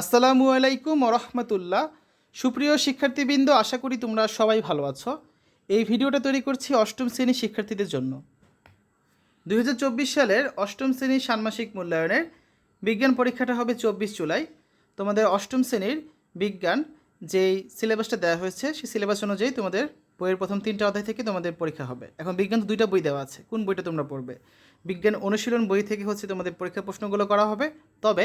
আসসালামু আলাইকুম রহমতুল্লাহ সুপ্রিয় শিক্ষার্থীবৃন্দ, আশা করি তোমরা সবাই ভালো আছো। এই ভিডিওটা তৈরি করছি অষ্টম শ্রেণির শিক্ষার্থীদের জন্য। দু হাজার চব্বিশ সালের অষ্টম শ্রেণির ষান্মাসিক মূল্যায়নের বিজ্ঞান পরীক্ষাটা হবে চব্বিশ জুলাই। তোমাদের অষ্টম শ্রেণির বিজ্ঞান যেই সিলেবাসটা দেওয়া হয়েছে, সেই সিলেবাস অনুযায়ী তোমাদের বইয়ের প্রথম তিনটা অধ্যায় থেকে তোমাদের পরীক্ষা হবে। এখন বিজ্ঞান তো দুইটা বই দেওয়া আছে। কোন বইটা তোমরা পড়বে? বিজ্ঞান অনুশীলন বই থেকে হচ্ছে তোমাদের পরীক্ষা প্রশ্নগুলো করা হবে। তবে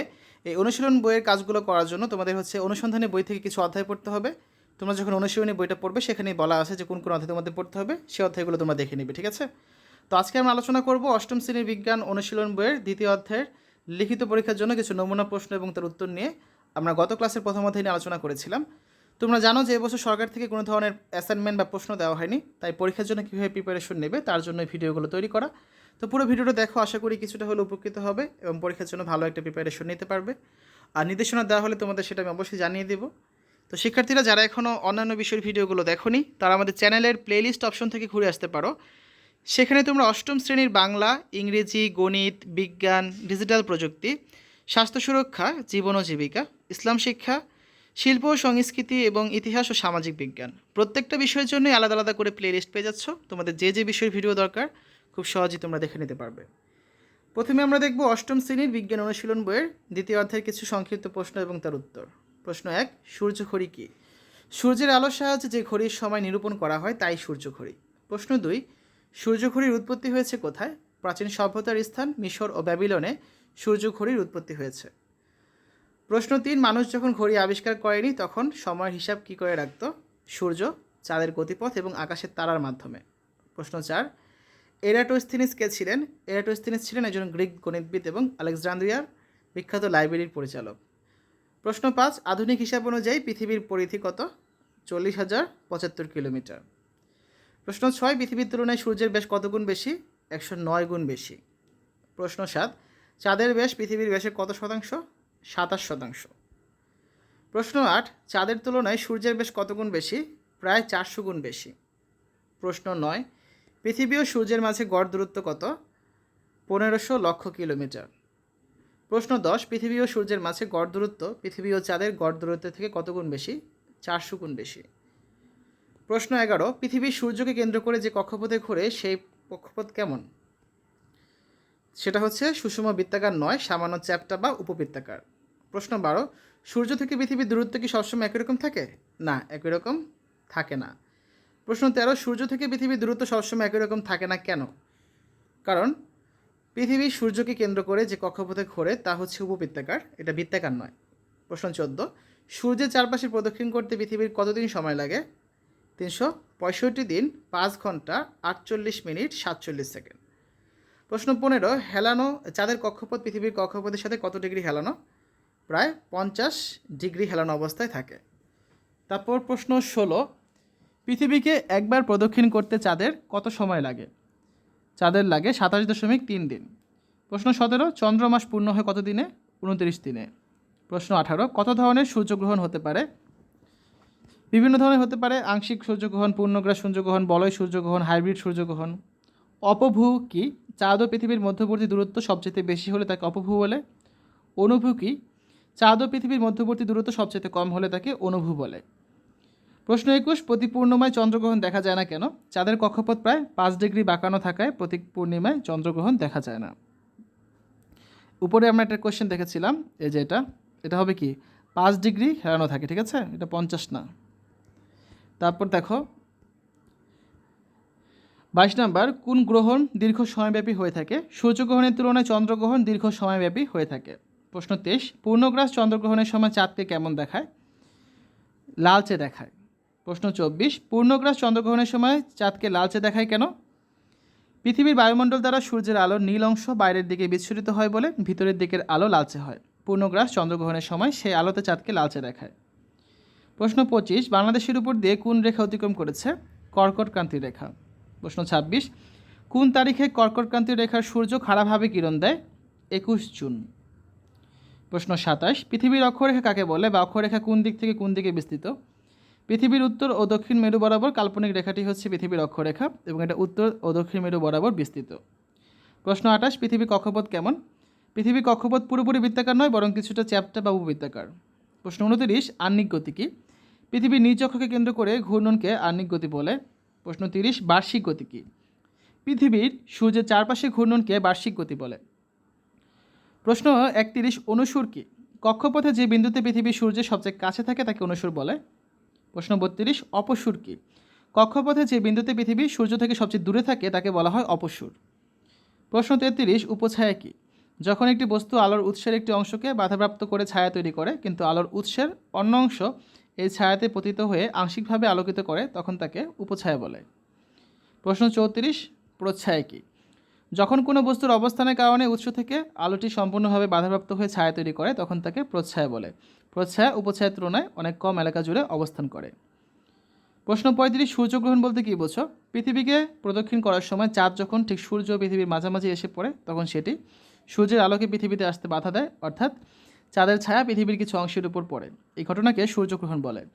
এই অনুশীলন বইয়ের কাজগুলো করার জন্য তোমাদের হচ্ছে অনুসন্ধানী বই থেকে কিছু অধ্যায় পড়তে হবে। তোমরা যখন অনুশীলনী বইটা পড়বে, সেখানেই বলা আছে যে কোন কোন অধ্যায় তোমাদের পড়তে হবে। সেই অধ্যায়গুলো তোমরা দেখে নিবে, ঠিক আছে? তো আজকে আমরা আলোচনা করব অষ্টম শ্রেণির বিজ্ঞান অনুশীলন বইয়ের দ্বিতীয় অধ্যায়ের লিখিত পরীক্ষার জন্য কিছু নমুনা প্রশ্ন এবং তার উত্তর নিয়ে। আমরা গত ক্লাসের প্রথম অধ্যায় নিয়ে আলোচনা করেছিলাম। তোমরা জানো যে এবছর সরকার থেকে কোনো ধরনের অ্যাসাইনমেন্ট বা প্রশ্ন দেওয়া হয়নি, তাই পরীক্ষার জন্য কীভাবে প্রিপারেশন নেবে তার জন্য ভিডিওগুলো তৈরি করা। তো পুরো ভিডিওটা দেখো, আশা করি কিছুটা হলে উপকৃত হবে এবং পরীক্ষার জন্য ভালো একটা প্রিপারেশন নিতে পারবে। আর নির্দেশনা দেওয়া হলে তোমাদের সেটা আমি অবশ্যই জানিয়ে দেবো। তো শিক্ষার্থীরা যারা এখনও অন্যান্য বিষয়ের ভিডিওগুলো দেখোনি, তারা আমাদের চ্যানেলের প্লেলিস্ট অপশন থেকে ঘুরে আসতে পারো। সেখানে তোমরা অষ্টম শ্রেণির বাংলা, ইংরেজি, গণিত, বিজ্ঞান ডিজিটাল প্রযুক্তি, স্বাস্থ্য সুরক্ষা, জীবন ও জীবিকা, ইসলাম শিক্ষা শিল্প, সংস্কৃতি এবং ইতিহাস ও সামাজিক বিজ্ঞান। প্রত্যেকটা বিষয়ের জন্যই আলাদা আলাদা করে প্লে লিস্ট পেয়ে যাচ্ছ। তোমাদের যে যে বিষয়ের ভিডিও দরকার, খুব সহজেই তোমরা দেখে নিতে পারবে। প্রথমে আমরা দেখব অষ্টম শ্রেণির বিজ্ঞান অনুশীলন বইয়ের দ্বিতীয় অধ্যায়ের কিছু সংক্ষিপ্ত প্রশ্ন এবং তার উত্তর। প্রশ্ন এক, সূর্য ঘড়ি কী? সূর্যের আলোর সাহায্যে যে ঘড়ির সময় নিরূপণ করা হয়, তাই সূর্য ঘড়ি। প্রশ্ন দুই, সূর্য ঘড়ির উৎপত্তি হয়েছে কোথায়? প্রাচীন সভ্যতার স্থান মিশর ও ব্যাবিলনে সূর্য ঘড়ির উৎপত্তি হয়েছে। প্রশ্ন তিন, মানুষ যখন ঘড়ি আবিষ্কার করেনি, তখন সময়ের হিসাব কী করে রাখত? সূর্য, চাঁদের গতিপথ এবং আকাশের তারার মাধ্যমে। প্রশ্ন চার, এরাটোস্থিনিস কে ছিলেন? এরাটোস্থিনিস ছিলেন একজন গ্রিক গণিতবিদ এবং আলেকজান্দ্রিয়ার বিখ্যাত লাইব্রেরির পরিচালক। প্রশ্ন পাঁচ, আধুনিক হিসাব অনুযায়ী পৃথিবীর পরিধি কত? চল্লিশ হাজার পঁচাত্তর কিলোমিটার। প্রশ্ন ছয়, পৃথিবীর তুলনায় সূর্যের বেশ কত গুণ বেশি? একশো নয় গুণ বেশি। প্রশ্ন সাত, চাঁদের বেশ পৃথিবীর ব্যাসের কত শতাংশ? সাতাশ শতাংশ। প্রশ্ন আট, চাঁদের তুলনায় সূর্যের বেশ কতগুণ বেশি? প্রায় চারশো গুণ বেশি। প্রশ্ন নয়, পৃথিবী ও সূর্যের মাঝে গড় দূরত্ব কত? পনেরোশো লক্ষ কিলোমিটার। প্রশ্ন দশ, পৃথিবী ও সূর্যের মাঝে গড় দূরত্ব, পৃথিবী ও চাঁদের গড় দূরত্ব থেকে কত গুণ বেশি? চারশো গুণ বেশি। প্রশ্ন এগারো, পৃথিবী সূর্যকে কেন্দ্র করে যে কক্ষপথে ঘোরে সেই কক্ষপথ কেমন? সেটা হচ্ছে সুষম বৃত্তাকার নয়, সামান্য চ্যাপ্টা বা উপবৃত্তাকার। প্রশ্ন বারো, সূর্য থেকে পৃথিবীর দূরত্ব কি সবসময় একই রকম থাকে? না, একই রকম থাকে না। প্রশ্ন তেরো, সূর্য থেকে পৃথিবীর দূরত্ব সবসময় একই রকম থাকে না কেন? কারণ পৃথিবী সূর্যকে কেন্দ্র করে যে কক্ষপথে ঘোরে তা হচ্ছে উপবৃত্তাকার, এটা বৃত্তাকার নয়। প্রশ্ন চোদ্দ, সূর্যের চারপাশে প্রদক্ষিণ করতে পৃথিবীর কতদিন সময় লাগে? তিনশো পঁয়ষট্টি দিন, পাঁচ ঘণ্টা, আটচল্লিশ মিনিট, সাতচল্লিশ সেকেন্ড। প্রশ্ন পনেরো, হেলানো চাঁদের কক্ষপথ পৃথিবীর কক্ষপথের সাথে কত ডিগ্রি হেলানো? প্রায় পঞ্চাশ ডিগ্রি হেলানো অবস্থায় থাকে। তারপর প্রশ্ন ষোলো, পৃথিবীকে একবার প্রদক্ষিণ করতে চাঁদের কত সময় লাগে? চাঁদের লাগে সাতাশ দশমিক তিন দিন। প্রশ্ন সতেরো চন্দ্রমাস পূর্ণ হয় কত দিনে? উনত্রিশ দিনে। প্রশ্ন আঠারো, কত ধরনের সূর্যগ্রহণ হতে পারে? বিভিন্ন ধরনের হতে পারে, আংশিক সূর্যগ্রহণ পূর্ণগ্রাস সূর্যগ্রহণ, বলয় সূর্যগ্রহণ, হাইব্রিড সূর্যগ্রহণ। অপভূ কি চাঁদ ও পৃথিবীর মধ্যবর্তী দূরত্ব সবচেয়ে বেশি হলে তাকে অপভূ বলে। অনুভূ কি চাঁদ ও পৃথিবীর মধ্যবর্তী দূরত্ব সবচেয়ে কম হলে তাকে অনুভূ বলে। প্রশ্ন একুশ, প্রতি পূর্ণিমায় চন্দ্রগ্রহণ দেখা যায় না কেন? চাঁদের কক্ষপথ প্রায় পাঁচ ডিগ্রি বাঁকানো থাকায় প্রতি পূর্ণিমায় চন্দ্রগ্রহণ দেখা যায় না। উপরে আমরা একটা কোয়েশ্চেন দেখেছিলাম, এই যে এটা এটা হবে কি? পাঁচ ডিগ্রি হেরানো থাকে, ঠিক আছে? এটা পঞ্চাশ না। তারপর দেখো বাইশ নাম্বার, কোন গ্রহণ দীর্ঘ সময়ব্যাপী হয়ে থাকে? সূর্যগ্রহণের তুলনায় চন্দ্রগ্রহণ দীর্ঘ সময়ব্যাপী হয়ে থাকে। প্রশ্ন তেইশ, পূর্ণগ্রাস চন্দ্রগ্রহণের সময় চাঁদকে কেমন দেখায়? লালচে দেখায়। প্রশ্ন চব্বিশ, পূর্ণগ্রাস চন্দ্রগ্রহণের সময় চাঁদকে লালচে দেখায় কেন? পৃথিবীর বায়ুমণ্ডল দ্বারা সূর্যের আলো নীল অংশ বাইরের দিকে বিচ্ছুরিত হয় বলে ভিতরের দিকের আলো লালচে হয়। পূর্ণগ্রাস চন্দ্রগ্রহণের সময় সেই আলোতে চাঁদকে লালচে দেখায়। প্রশ্ন পঁচিশ, বাংলাদেশের উপর দিয়ে কোন রেখা অতিক্রম করেছে? কর্কটক্রান্তি রেখা। প্রশ্ন ছাব্বিশ, কোন তারিখে কর্কটক্রান্তি রেখার সূর্য খারাপভাবে কিরণ দেয়? একুশ জুন। প্রশ্ন সাতাশ, পৃথিবীর অক্ষরেখা কাকে বলে বা অক্ষরেখা কোন দিক থেকে কোন দিকে বিস্তৃত? পৃথিবীর উত্তর ও দক্ষিণ মেরু বরাবর কাল্পনিক রেখাটি হচ্ছে পৃথিবীর অক্ষরেখা এবং এটা উত্তর ও দক্ষিণ মেরু বরাবর বিস্তৃত। প্রশ্ন আঠাশ পৃথিবীর কক্ষপথ কেমন? পৃথিবীর কক্ষপথ পুরোপুরি বৃত্তাকার নয়, বরং কিছুটা চ্যাপ্টা বা উপবৃত্তাকার। প্রশ্ন উনতিরিশ, আহ্নিক গতি কী? পৃথিবীর নিজ অক্ষকে কেন্দ্র করে ঘূর্ণনকে আহ্নিক গতি বলে। প্রশ্ন তিরিশ, বার্ষিক গতি কী? পৃথিবীর সূর্যের চারপাশে ঘূর্ণনকে বার্ষিক গতি বলে। প্রশ্ন একত্রিশ, অনুসুর কী? কক্ষপথে যে বিন্দুতে পৃথিবী সূর্যের সবচেয়ে কাছে থাকে তাকে অনুসুর বলে। প্রশ্ন বত্রিশ, অপসুর কী? কক্ষপথে যে বিন্দুতে পৃথিবী সূর্য থেকে সবচেয়ে দূরে থাকে তাকে বলা হয় অপসুর। প্রশ্ন তেত্রিশ, উপছায়া কী? যখন একটি বস্তু আলোর উৎসের একটি অংশকে বাধাপ্রাপ্ত করে ছায়া তৈরি করে, কিন্তু আলোর উৎসের অন্য অংশ এই ছায়াতে পতিত হয়ে আংশিকভাবে আলোকিত করে, তখন তাকে উপছায়া বলে। প্রশ্ন চৌত্রিশ, প্রচ্ছায়া কী? যখন কোনো বস্তুর অবস্থানের কারণে উৎস থেকে আলোটি সম্পূর্ণভাবে বাধাপ্রাপ্ত হয়ে ছায়া তৈরি করে, তখন তাকে প্রচ্ছায়া বলে। প্রচ্ছায়া উপছায়ার তুলনায় অনেক কম এলাকা জুড়ে অবস্থান করে। প্রশ্ন পঁয়ত্রিশ, সূর্যগ্রহণ বলতে কী বোঝো? পৃথিবীকে প্রদক্ষিণ করার সময় চাঁদ যখন ঠিক সূর্য পৃথিবীর মাঝামাঝি এসে পড়ে, তখন সেটি সূর্যের আলোকে পৃথিবীতে আসতে বাধা দেয়, অর্থাৎ চাঁদের ছায়া পৃথিবীর কিছু অংশের উপর পড়ে। এই ঘটনাকে সূর্যগ্রহণ বলে।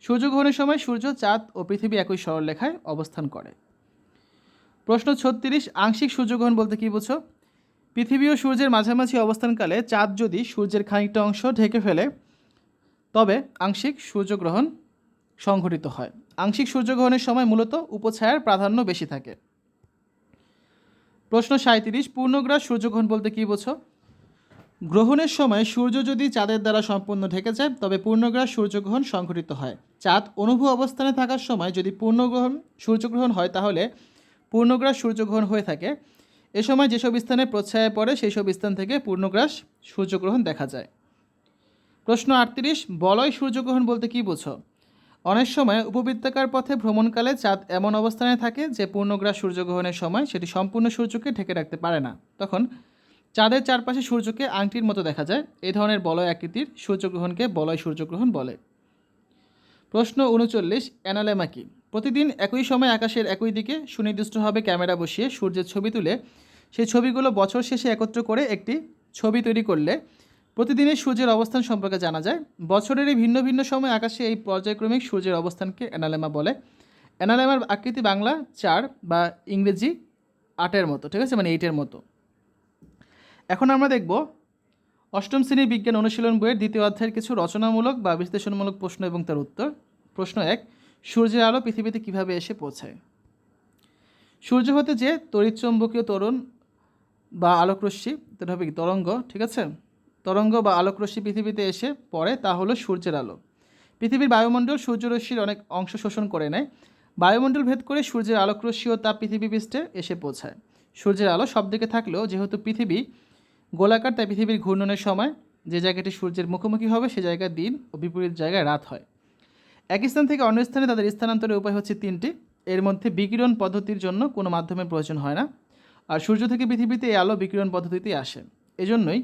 সূর্যগ্রহণের সময় সূর্য, চাঁদ ও পৃথিবী একই সরলরেখায় অবস্থান করে। প্রশ্ন ছত্রিশ, আংশিক সূর্যগ্রহণ বলতে কী বোঝো? পৃথিবী ও সূর্যের মাঝামাঝি অবস্থানকালে চাঁদ যদি সূর্যের খানিকটা অংশ ঢেকে ফেলে, তবে আংশিক সূর্যগ্রহণ সংঘটিত হয়। আংশিক সূর্যগ্রহণের সময় মূলত উপছায়ার প্রাধান্য বেশি থাকে। প্রশ্ন সাঁত্রিশ পূর্ণগ্রাস সূর্যগ্রহণ বলতে কী বোঝো? গ্রহণের সময় সূর্য যদি চাঁদের দ্বারা সম্পূর্ণ ঢেকে যায়, তবে পূর্ণগ্রাস সূর্যগ্রহণ সংঘটিত হয়। চাঁদ অনুভূ অবস্থানে থাকার সময় যদি পূর্ণগ্রহণ সূর্যগ্রহণ হয়, তাহলে পূর্ণগ্রাস সূর্যগ্রহণ হয়ে থাকে। এ সময় যেসব স্থানে প্রচ্ছায়া পড়ে সেই সব স্থান থেকে পূর্ণগ্রাস সূর্যগ্রহণ দেখা যায়। প্রশ্ন আটত্রিশ, বলয় সূর্যগ্রহণ বলতে কী বোঝো? অনেক সময় উপবৃত্তাকার পথে ভ্রমণকালে চাঁদ এমন অবস্থানে থাকে যে পূর্ণগ্রাস সূর্যগ্রহণের সময় সেটি সম্পূর্ণ সূর্যকে ঢেকে রাখতে পারে না। তখন চাঁদের চারপাশে সূর্যকে আংটির মতো দেখা যায়। এই ধরনের বলয় আকৃতির সূর্যগ্রহণকে বলয় সূর্যগ্রহণ বলে। প্রশ্ন উনচল্লিশ, অ্যানালেমা কি? প্রতিদিন একই সময় আকাশের একই দিকে সুনির্দিষ্টভাবে ক্যামেরা বসিয়ে সূর্যের ছবি তুলে সেই ছবিগুলো বছর শেষে একত্র করে একটি ছবি তৈরি করলে প্রতিদিনের সূর্যের অবস্থান সম্পর্কে জানা যায়। বছরেরই ভিন্ন ভিন্ন সময় আকাশে এই পর্যায়ক্রমিক সূর্যের অবস্থানকে অ্যানালেমা বলে। অ্যানালেমার আকৃতি বাংলা চার বা ইংরেজি আটের মতো, ঠিক আছে? মানে এইটের মতো। এখন আমরা দেখব অষ্টম শ্রেণির বিজ্ঞান অনুশীলন বইয়ের দ্বিতীয় অধ্যায়ের কিছু রচনামূলক বা বিশ্লেষণমূলক প্রশ্ন এবং তার উত্তর। প্রশ্ন এক, সূর্যের আলো পৃথিবীতে কীভাবে এসে পৌঁছায়? সূর্য হতে যে তড়িৎচম্বকীয় তরণ বা আলোকরশ্মি যেটা হবে কি? তরঙ্গ, ঠিক আছে? তরঙ্গ বা আলোকরশ্মি পৃথিবীতে এসে পড়ে, তা হলো সূর্যের আলো। পৃথিবীর বায়ুমণ্ডল সূর্যরশ্মির অনেক অংশ শোষণ করে নেয়। বায়ুমণ্ডল ভেদ করে সূর্যের আলোকরশ্মি ও তাপ পৃথিবী পৃষ্ঠে এসে পৌঁছায়। সূর্যের আলো সব দিকে থাকলেও যেহেতু পৃথিবী গোলাকার তাই পৃথিবীর ঘূর্ণনের সময় যে জায়গাটি সূর্যের মুখোমুখি হবে, সে জায়গায় দিন ও বিপরীত জায়গায় রাত হয়। এক স্থান থেকে অন্য স্থানে তাদের স্থানান্তরের উপায় হচ্ছে তিনটি। এর মধ্যে বিকিরণ পদ্ধতির জন্য কোনো মাধ্যমের প্রয়োজন হয় না। আর সূর্য থেকে পৃথিবীতে এই আলো বিকিরণ পদ্ধতিতেই আসে। এজন্যই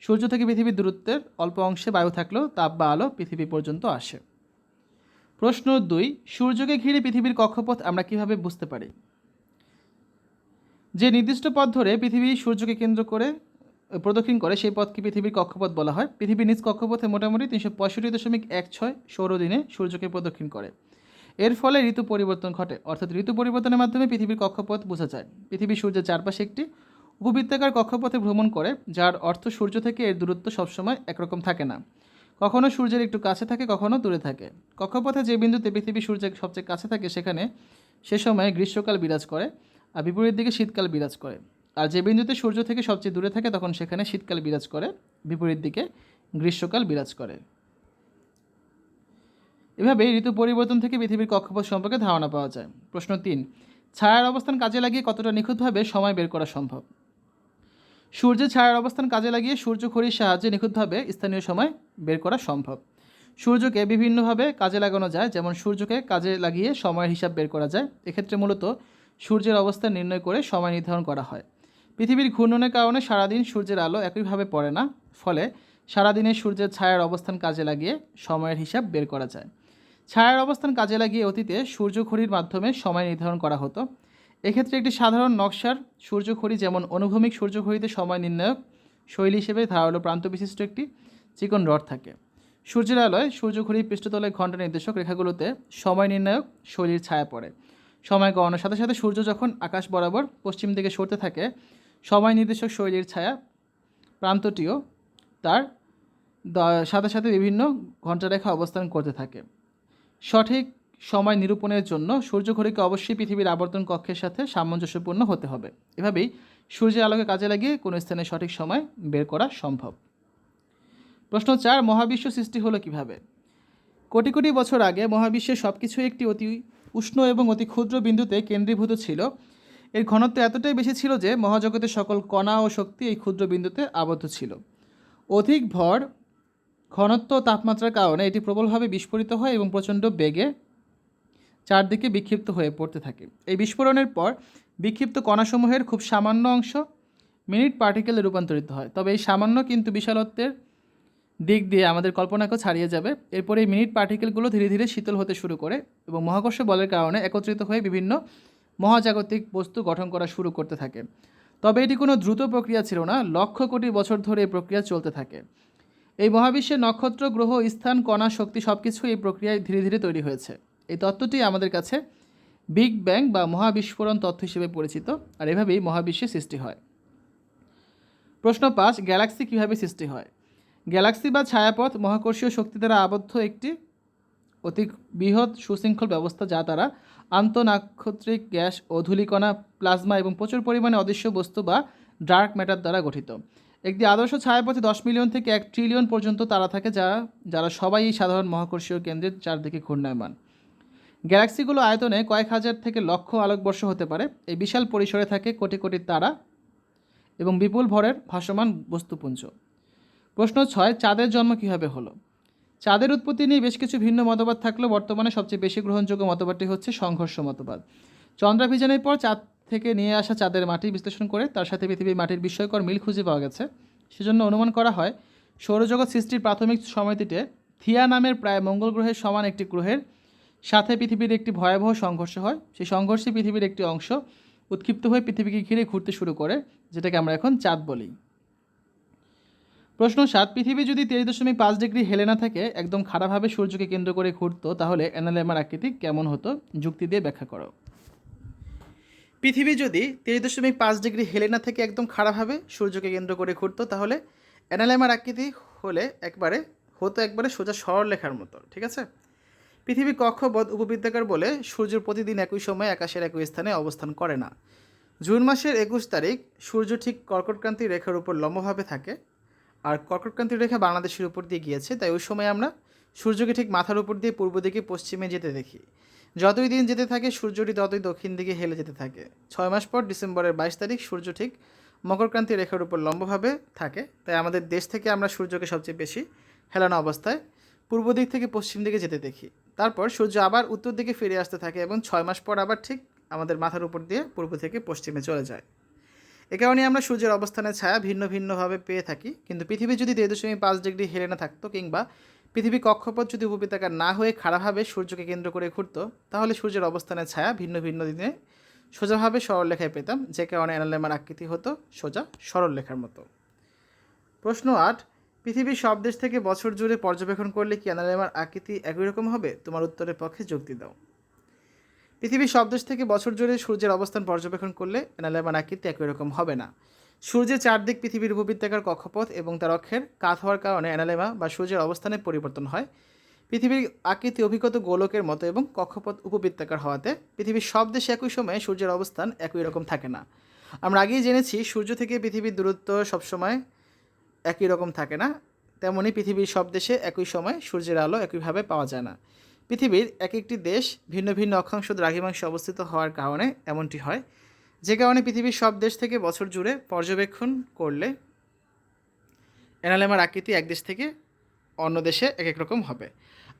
সূর্য থেকে পৃথিবীর দূরত্বের অল্প অংশে বায়ু থাকলেও তাপ বা আলো পৃথিবী পর্যন্ত আসে। প্রশ্ন দুই, সূর্যকে ঘিরে পৃথিবীর কক্ষপথ আমরা কীভাবে বুঝতে পারি? যে নির্দিষ্ট পথ ধরে পৃথিবী সূর্যকে কেন্দ্র করে প্রদক্ষিণ করে, সেই পথকে পৃথিবীর কক্ষপথ বলা হয়। পৃথিবীর নিজ কক্ষপথে মোটামুটি তিনশো পঁয়ষট্টি দশমিক এক ছয় সৌরদিনে সূর্যকে প্রদক্ষিণ করে। এর ফলে ঋতু পরিবর্তন ঘটে। অর্থাৎ ঋতু পরিবর্তনের মাধ্যমে পৃথিবীর কক্ষপথ বোঝা যায়। পৃথিবী সূর্যের চারপাশে একটি উপবৃত্তাকার কক্ষপথে ভ্রমণ করে, যার অর্থ সূর্য থেকে এর দূরত্ব সবসময় একরকম থাকে না। কখনও সূর্যের একটু কাছে থাকে, কখনো দূরে থাকে। কক্ষপথে যে বিন্দুতে পৃথিবী সূর্যের সবচেয়ে কাছে থাকে, সেখানে সে সময় গ্রীষ্মকাল বিরাজ করে। আর বিপরীত দিকে শীতকাল বিরাজ করে। আর যে বিন্দুতে সূর্য থেকে সবচেয়ে দূরে থাকে, তখন সেখানে শীতকাল বিরাজ করে, বিপরীত দিকে গ্রীষ্মকাল বিরাজ করে। এভাবে ঋতু পরিবর্তন থেকে পৃথিবীর কক্ষপথ সম্পর্কে ধারণা পাওয়া যায়। প্রশ্ন তিন, ছায়ার অবস্থান কাজে লাগিয়ে কতটা নিখুঁতভাবে সময় বের করা সম্ভব? সূর্যের ছায়ার অবস্থান কাজে লাগিয়ে সূর্য ঘড়ির সাহায্যে নিখুঁতভাবে স্থানীয় সময় বের করা সম্ভব। সূর্যকে বিভিন্নভাবে কাজে লাগানো যায়, যেমন সূর্যকে কাজে লাগিয়ে সময়ের হিসাব বের করা যায়। এক্ষেত্রে মূলত সূর্যের অবস্থান নির্ণয় করে সময় নির্ধারণ করা হয়। পৃথিবীর ঘূর্ণনের কারণে সারাদিন সূর্যের আলো একইভাবে পড়ে না, ফলে সারাদিনে সূর্যের ছায়ার অবস্থান কাজে লাগিয়ে সময়ের হিসাব বের করা যায়। ছায়ার অবস্থান কাজে লাগিয়ে অতীতে সূর্য ঘড়ির মাধ্যমে সময় নির্ধারণ করা হতো। এক্ষেত্রে একটি সাধারণ নকশার সূর্য ঘড়ি যেমন অনুভূমিক সূর্য ঘড়িতে সময় নির্ণায়ক শৈলী হিসেবে ধারালো প্রান্ত বিশিষ্ট একটি চিকন রড থাকে। সূর্যের আলোয় সূর্য ঘড়ির পৃষ্ঠতলে ঘণ্টা নির্দেশক রেখাগুলোতে সময় নির্ণায়ক শৈলীর ছায়া পড়ে। সময় গণনার সাথে সাথে সূর্য যখন আকাশ বরাবর পশ্চিম দিকে সরতে থাকে, সময় নির্দেশক শৈলীর ছায়া প্রান্তটিও তার সাথে সাথে বিভিন্ন ঘণ্টারেখা অবস্থান করতে থাকে। সঠিক সময় নিরূপণের জন্য সূর্যঘড়িকে অবশ্যই পৃথিবীর আবর্তন কক্ষের সাথে সামঞ্জস্যপূর্ণ হতে হবে। এভাবেই সূর্যের আলোকে কাজে লাগিয়ে কোনো স্থানে সঠিক সময় বের করা সম্ভব। প্রশ্ন চার, মহাবিশ্ব সৃষ্টি হলো কীভাবে? কোটি কোটি বছর আগে মহাবিশ্বের সব কিছুই একটি অতি উষ্ণ এবং অতি ক্ষুদ্র বিন্দুতে কেন্দ্রীভূত ছিল। এর ঘনত্ব এতটাই বেশি ছিল যে মহাজগতের সকল কণা ও শক্তি এই ক্ষুদ্র বিন্দুতে আবদ্ধ ছিল। অধিক ভর, ঘনত্ব তাপমাত্রার কারণে এটি প্রবলভাবে বিস্ফোরিত হয় এবং প্রচণ্ড বেগে চারদিকে বিক্ষিপ্ত হয়ে পড়তে থাকে। এই বিস্ফোরণের পর বিক্ষিপ্ত কণাসমূহের খুব সামান্য অংশ মিনিট পার্টিকেলে রূপান্তরিত হয়। তবে এই সামান্য কিন্তু বিশালত্বের দিক দিয়ে আমাদের কল্পনাকেও ছাড়িয়ে যাবে। এরপরে এই মিনিট পার্টিকেলগুলো ধীরে ধীরে শীতল হতে শুরু করে এবং মহাকর্ষ বলের কারণে একত্রিত হয়ে বিভিন্ন মহাজাগতিক বস্তু গঠন করা শুরু করতে থাকে। তবে এটি কোনো দ্রুত প্রক্রিয়া ছিল না, লক্ষ কোটি বছর ধরে এই প্রক্রিয়া চলতে থাকে। এই মহাবিশ্বের নক্ষত্র, গ্রহ, স্থান, কণা, শক্তি সব কিছু এই প্রক্রিয়ায় ধীরে ধীরে তৈরি হয়েছে। এই তত্ত্বটি আমাদের কাছে বিগ ব্যাং বা মহাবিস্ফোরণ তত্ত্ব হিসেবে পরিচিত, আর এভাবেই মহাবিশ্বের সৃষ্টি হয়। প্রশ্ন পাঁচ, গ্যালাক্সি কীভাবে সৃষ্টি হয়? গ্যালাক্সি বা ছায়াপথ মহাকর্ষীয় শক্তি দ্বারা আবদ্ধ একটি অতি বৃহৎ সুশৃঙ্খল ব্যবস্থা যা দ্বারা আন্তঃনাক্ষত্রিক গ্যাস ও ধূলিকণা প্লাজমা এবং প্রচুর পরিমাণে অদৃশ্য বস্তু বা ডার্ক ম্যাটার দ্বারা গঠিত। একটি আদর্শ ছায়াপথে দশ মিলিয়ন থেকে এক ট্রিলিয়ন পর্যন্ত তারা থাকে যা, যারা সবাই সাধারণ মহাকর্ষীয় কেন্দ্রের চারদিকে ঘূর্ণায়মান। গ্যালাক্সিগুলো আয়তনে কয়েক হাজার থেকে লক্ষ আলোকবর্ষ হতে পারে। এই বিশাল পরিসরে থাকে কোটি কোটি তারা এবং বিপুল ভরের ভাসমান বস্তুপুঞ্জ। প্রশ্ন ছয়, চাঁদের জন্ম কীভাবে হলো? চাঁদের উৎপত্তি নিয়ে বেশ কিছু ভিন্ন মতবাদ থাকলেও বর্তমানে সবচেয়ে বেশি গ্রহণযোগ্য মতবাদটি হচ্ছে সংঘর্ষ মতবাদ। চন্দ্রাভিযানের পর চাঁদ থেকে নিয়ে আসা চাঁদের মাটি বিশ্লেষণ করে তার সাথে পৃথিবীর মাটির বিস্ময়কর মিল খুঁজে পাওয়া গেছে। সেজন্য অনুমান করা হয়, সৌরজগৎ সৃষ্টির প্রাথমিক সময়টিতে থিয়া নামের প্রায় মঙ্গল গ্রহের সমান একটি গ্রহের সাথে পৃথিবীর একটি ভয়াবহ সংঘর্ষ হয়। সেই সংঘর্ষে পৃথিবীর একটি অংশ, উৎক্ষিপ্ত হয়ে পৃথিবীকে ঘিরে ঘুরতে শুরু করে, যেটাকে আমরা এখন চাঁদ বলি। প্রশ্ন সাত, পৃথিবী যদি তেইশ দশমিক পাঁচ ডিগ্রি হেলে না থাকে, একদম খারাপভাবে সূর্যকে কেন্দ্র করে ঘুরতো, তাহলে অ্যানালেমার আকৃতি কেমন হতো? যুক্তি দিয়ে ব্যাখ্যা করো। পৃথিবী যদি তেইশ দশমিক পাঁচ ডিগ্রি হেলে না থেকে, একদম খারাপভাবে সূর্যকে কেন্দ্র করে ঘুরতো, তাহলে অ্যানালেমার আকৃতি হলে একবারে, হতো একবারে সোজা সরলরেখার মতো, ঠিক আছে? পৃথিবী কক্ষপথ উপবৃত্তাকার বলে সূর্য প্রতিদিন একই সময়ে আকাশের একই স্থানে অবস্থান করে না। জুন মাসের একুশ তারিখ সূর্য ঠিক কর্কটক্রান্তি রেখার উপর লম্বভাবে থাকে আর কর্কটক্রান্তি রেখা বাংলাদেশের উপর দিয়ে গিয়েছে, তাই ওই সময় আমরা সূর্যকে ঠিক মাথার উপর দিয়ে পূর্ব দিকে, পশ্চিমে যেতে দেখি। যতই দিন যেতে থাকে, সূর্যটি ততই দক্ষিণ দিকে হেলে যেতে থাকে। ছয় মাস পর ডিসেম্বরের বাইশ তারিখ, সূর্য ঠিক মকরক্রান্তি রেখার উপর লম্বভাবে থাকে, তাই আমাদের দেশ থেকে আমরা সূর্যকে সবচেয়ে বেশি হেলানো অবস্থায় পূর্ব দিক থেকে পশ্চিম দিকে যেতে দেখি। তারপর সূর্য আবার উত্তর দিকে ফিরে আসতে থাকে এবং ছয় মাস পর আবার ঠিক আমাদের মাথার উপর দিয়ে পূর্ব থেকে পশ্চিমে চলে যায়। এ কারণে আমরা সূর্যের অবস্থানের ছায়া ভিন্ন ভিন্নভাবে পেয়ে থাকি। কিন্তু পৃথিবী যদি দেড় দশমিক পাঁচ ডিগ্রি হেলে না থাকতো কিংবা পৃথিবী কক্ষপথ যদি উপবৃত্তাকার না হয়ে খাড়াভাবে সূর্যকে কেন্দ্র করে ঘুরতো, তাহলে সূর্যের অবস্থানের ছায়া ভিন্ন ভিন্ন দিনে সোজাভাবে সরলরেখায় পেতাম, যে কারণে অ্যানালেমার আকৃতি হতো সোজা সরলরেখার মতো। প্রশ্ন আট, পৃথিবীর সব দেশ থেকে বছর জুড়ে পর্যবেক্ষণ করলে কি অ্যানালেমার আকৃতি একই রকম হবে? তোমার উত্তরের পক্ষে যুক্তি দাও। পৃথিবীর সব দেশ থেকে বছর জুড়ে সূর্যের অবস্থান পর্যবেক্ষণ করলে অ্যানালেমার আকৃতি একই রকম হবে না। সূর্যের চারদিক পৃথিবীর উপবৃত্তাকার কক্ষপথ এবং তার অক্ষের কাত হওয়ার কারণে অ্যানালেমা বা সূর্যের অবস্থানে পরিবর্তন হয়। পৃথিবীর আকৃতি অভিজ্ঞত গোলকের মতো এবং কক্ষপথ উপবৃত্তাকার হওয়াতে পৃথিবীর সব দেশে একই সময়ে সূর্যের অবস্থান একই রকম থাকে না। আমরা আগেই জেনেছি, সূর্য থেকে পৃথিবীর দূরত্ব সবসময় একই রকম থাকে না। তেমনি পৃথিবীর সব দেশে একই সময় সূর্যের আলো একইভাবে পাওয়া যায় না। পৃথিবীর এক একটি দেশ ভিন্ন ভিন্ন অক্ষাংশ দ্রাঘিমাংশে অবস্থিত হওয়ার কারণে এমনটি হয়। যে কারণে পৃথিবীর সব দেশ থেকে বছর জুড়ে পর্যবেক্ষণ করলে অ্যানালেমার আকৃতি এক দেশ থেকে অন্য দেশে এক এক রকম হবে।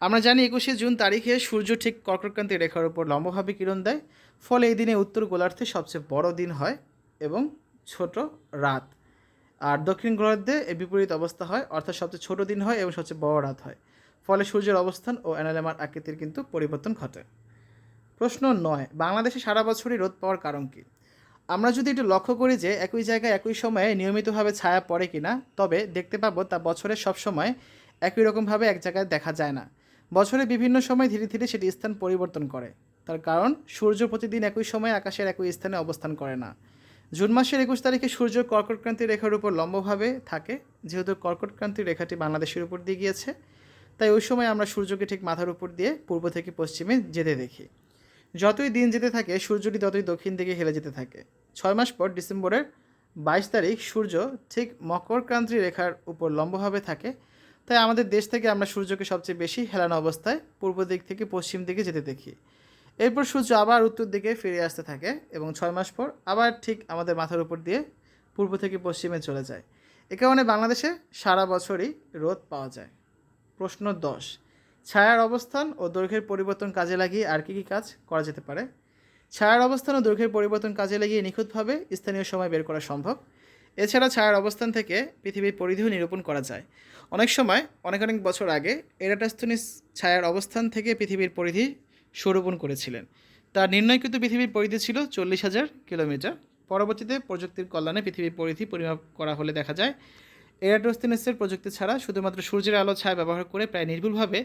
আমরা জানি একুশে জুন তারিখে সূর্য ঠিক কর্কটক্রান্তি রেখার উপর লম্বভাবে কিরণ দেয়, ফলে এই দিনে উত্তর গোলার্ধে সবচেয়ে বড় দিন হয় এবং ছোট রাত। আর দক্ষিণ গোলার্ধে এর বিপরীত অবস্থা হয়, অর্থাৎ সবচেয়ে ছোট দিন হয় এবং সবচেয়ে বড় রাত হয়। ফলে সূর্যের অবস্থান ও অ্যানালেমার আকৃতির কিন্তু পরিবর্তন ঘটে। প্রশ্ন নয়, বাংলাদেশে সারা বছরই রোদ পাওয়ার কারণ কী? আমরা যদি একটু লক্ষ্য করি যে একই জায়গায় একই সময়ে নিয়মিতভাবে ছায়া পড়ে কিনা, তবে দেখতে পাবো তা বছরের সব সময় একই রকমভাবে এক জায়গায় দেখা যায় না। বছরে বিভিন্ন সময় ধীরে ধীরে সেটি স্থান পরিবর্তন করে। তার কারণ, সূর্য প্রতিদিন একই সময়ে আকাশের একই স্থানে অবস্থান করে না। জুন মাসের একুশ তারিখে সূর্য কর্কটক্রান্তি রেখার উপর লম্বভাবে থাকে, যেহেতু কর্কটক্রান্তি রেখাটি বাংলাদেশের উপর দিয়ে গিয়েছে। তাই ওই সময় আমরা সূর্যকে ঠিক মাথার উপর দিয়ে পূর্ব থেকে পশ্চিমে যেতে দেখি। যতই দিন যেতে থাকে, সূর্যটি ততই দক্ষিণ দিকে হেলে যেতে থাকে। ছয় মাস পর ডিসেম্বরের বাইশ তারিখ সূর্য ঠিক মকরক্রান্তি রেখার উপর লম্বভাবে থাকে। তাই আমাদের দেশ থেকে আমরা সূর্যকে সবচেয়ে বেশি হেলানো অবস্থায় পূর্ব দিক থেকে পশ্চিম দিকে যেতে দেখি। এরপর সূর্য আবার উত্তর দিকে ফিরে আসতে থাকে এবং ছয় মাস পর আবার ঠিক আমাদের মাথার উপর দিয়ে পূর্ব থেকে পশ্চিমে চলে যায়। এ কারণে বাংলাদেশে সারা বছরই রোদ পাওয়া যায়। প্রশ্ন দশ। ছায়ার অবস্থান ও দৈর্ঘ্যের পরিবর্তন কাজে লাগিয়ে আর কী কী কাজ করা যেতে পারে? ছায়ার অবস্থান ও দৈর্ঘ্যের পরিবর্তন কাজে লাগিয়ে নিখুঁতভাবে স্থানীয় সময় বের করা সম্ভব। এছাড়া ছায়ার অবস্থান থেকে পৃথিবীর পরিধিও নিরূপণ করা যায়। অনেক সময়, অনেক অনেক বছর আগে এরাটাস্থনিস ছায়ার অবস্থান থেকে পৃথিবীর পরিধি স্বরূপণ করেছিলেন। তার নির্ণয়কৃত পৃথিবীর পরিধি ছিল চল্লিশ হাজার কিলোমিটার। পরবর্তীতে প্রযুক্তির কল্যাণে পৃথিবীর পরিধি পরিমাপ করা হলে দেখা যায় এরাটোস্তিনাসের প্রযুক্তি ছাড়া শুধুমাত্র সূর্যের আলো ছায়া ব্যবহার করে প্রায় নির্ভুলভাবে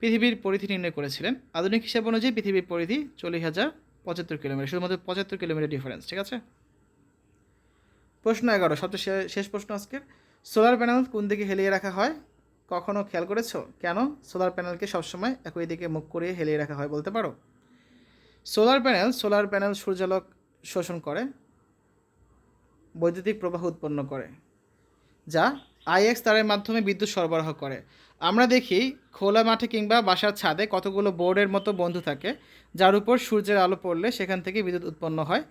পৃথিবীর পরিধি নির্ণয় করেছিলেন। আধুনিক হিসাব অনুযায়ী পৃথিবীর পরিধি চল্লিশ হাজার পঁচাত্তর কিলোমিটার, শুধুমাত্র পঁচাত্তর কিলোমিটার ডিফারেন্স ঠিক আছে? প্রশ্ন এগারো, সবচেয়ে শেষ প্রশ্ন আজকের। সোলার প্যানেল কোন দিকে হেলিয়ে রাখা হয়? কখনো খেয়াল করেছ? কেন? সোলার প্যানেলকে সবসময় একই দিকে মুখ করিয়ে হেলিয়ে রাখা হয় বলতে পারো। সোলার প্যানেল সোলার প্যানেল সূর্যালোক শোষণ করে, বৈদ্যুতিক প্রবাহ উৎপন্ন করে। যা আইএক্স তারের মাধ্যমে বিদ্যুৎ সরবরাহ করে। আমরা দেখি খোলা মাঠে কিংবা বাসার ছাদে কতগুলো বোর্ডের মতো বন্ধু থাকে, যার উপর সূর্যের আলো পড়লে সেখান থেকে বিদ্যুৎ উৎপন্ন হয়।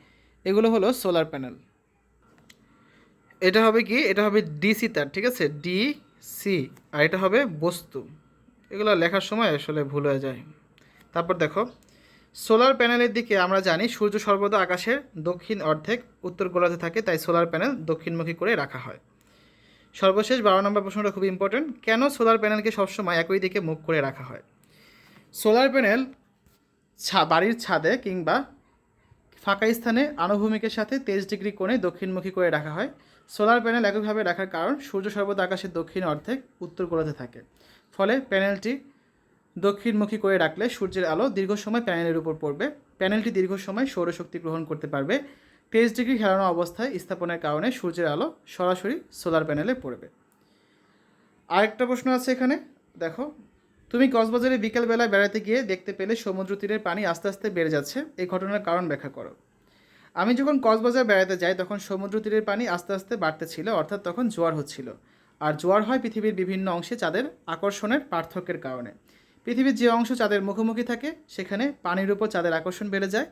এগুলো হলো সোলার প্যানেল। এটা হবে কি? এটা হবে ডিসি তার, ঠিক আছে? ডি সি আর এটা হবে বস্তু। এগুলো লেখার সময় আসলে ভুল হয়ে যায়। তারপর দেখো, সোলার প্যানেলের দিকে আমরা জানি সূর্য সর্বদা আকাশের দক্ষিণ অর্ধেক, উত্তর গোলার্ধে থাকে, তাই সোলার প্যানেল দক্ষিণমুখী করে রাখা হয়। সর্বশেষ বারো নম্বর প্রশ্নটা খুব ইম্পর্টেন্ট কেন সোলার প্যানেলকে সবসময় একই দিকে মুখ করে রাখা হয়? সোলার প্যানেল ছা, বাড়ির ছাদে কিংবা ফাঁকা স্থানে আনুভূমিকের সাথে তেইশ ডিগ্রি কোণে দক্ষিণমুখী করে রাখা হয়। সোলার প্যানেল একইভাবে রাখার কারণ, সূর্য সর্বদা আকাশের দক্ষিণ অর্ধেক উত্তর গোলার্ধে থাকে। ফলে প্যানেলটি দক্ষিণমুখী করে রাখলে সূর্যের আলো দীর্ঘ সময় প্যানেলের উপর পড়বে। প্যানেলটি দীর্ঘ সময় সৌরশক্তি গ্রহণ করতে পারবে। তেইশ ডিগ্রি হেলানো অবস্থায় স্থাপনের কারণে সূর্যের আলো সরাসরি সোলার প্যানেলে পড়বে। আরেকটা প্রশ্ন আছে এখানে। দেখো, তুমি কক্সবাজারে বিকেলবেলায় বেড়াতে গিয়ে দেখতে পেলে সমুদ্র তীরের পানি আস্তে আস্তে বেড়ে যাচ্ছে। এই ঘটনার কারণ ব্যাখ্যা করো। আমি যখন কক্সবাজার বেড়াতে যাই, তখন সমুদ্র তীরের পানি আস্তে আস্তে বাড়তে ছিল অর্থাৎ তখন জোয়ার হচ্ছিল। আর জোয়ার হয় পৃথিবীর বিভিন্ন অংশে চাঁদের আকর্ষণের পার্থক্যের কারণে। পৃথিবীর যে অংশ চাঁদের মুখোমুখি থাকে, সেখানে পানির উপর চাঁদের আকর্ষণ বেড়ে যায়।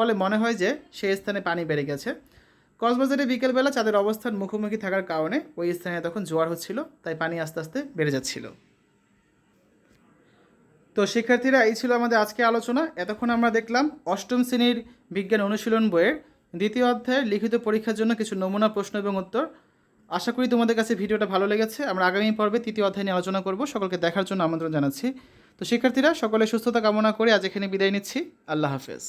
ফলে মনে হয় যে সেই স্থানে পানি বেড়ে গেছে। কক্সবাজারে বিকেলবেলা চাঁদের অবস্থান মুখোমুখি থাকার কারণে ওই স্থানে তখন জোয়ার হচ্ছিল, তাই পানি আস্তে আস্তে বেড়ে যাচ্ছিল। তো শিক্ষার্থীরা, এই ছিল আমাদের আজকে আলোচনা। এতক্ষণ আমরা দেখলাম অষ্টম শ্রেণির বিজ্ঞান অনুশীলন বইয়ের দ্বিতীয় অধ্যায়ের লিখিত পরীক্ষার জন্য কিছু নমুনা, প্রশ্ন এবং উত্তর। আশা করি তোমাদের কাছে ভিডিওটা ভালো লেগেছে। আমরা আগামী পর্বে তৃতীয় অধ্যায় নিয়ে আলোচনা করব। সকলকে দেখার জন্য আমন্ত্রণ জানাচ্ছি। তো শিক্ষার্থীরা, সকলে সুস্থতা কামনা করে আজ এখানে বিদায় নিচ্ছি। আল্লাহ হাফেজ।